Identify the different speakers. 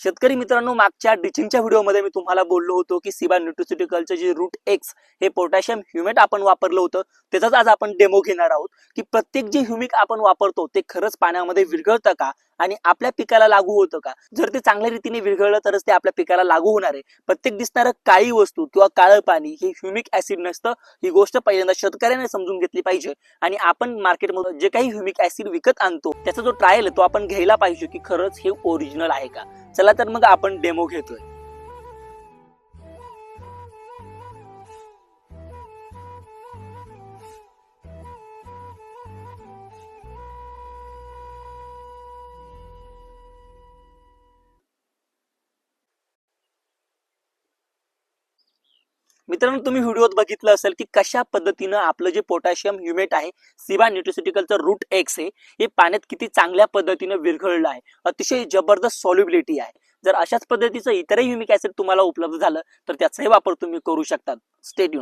Speaker 1: शेतकरी मित्रांनो मागच्या डिचिंगच्या व्हिडिओमध्ये मी तुम्हाला बोललो होतो की सिबा न्यूट्रिसिटिकलचं जे रूट एक्स हे पोटॅशियम ह्युमेट आपण वापरलं होतं त्याचाच आज आपण डेमो घेणार आहोत. की प्रत्येक जे ह्युमिक आपण वापरतो ते खरंच पाण्यामध्ये विरघळतं का? आणि आपल्या पिकाला लागू होतं का? जर ते चांगल्या रीतीने विरघळलं तरच ते आपल्या पिकाला लागू होणार आहे. प्रत्येक दिसणारं काळी वस्तू किंवा काळं पाणी हे ह्युमिक ऍसिड नसतं ही गोष्ट पहिल्यांदा शेतकऱ्याने समजून घेतली पाहिजे. आणि आपण मार्केटमध्ये जे काही ह्युमिक ऍसिड विकत आणतो त्याचा जो ट्रायल आहे तो आपण घ्यायला पाहिजे की खरंच हे ओरिजिनल आहे का? चला तर मग आपण डेमो घेतोय. मित्रांनो तुम्ही व्हिडिओत बघितलं असेल की कशा पद्धतीनं आपलं जे पोटॅशियम ह्युमेट आहे सिवा न्यूट्रिसिटिकलचं रूट एक्स आहे हे पाण्यात किती चांगल्या पद्धतीनं विरघळलं आहे अतिशय जबरदस्त सॉल्युबिलिटी आहे. जर अशाच पद्धतीचं इतरही ह्युमिक ऍसिड तुम्हाला उपलब्ध झालं तर त्याचाही वापर तुम्ही करू शकता. स्टेट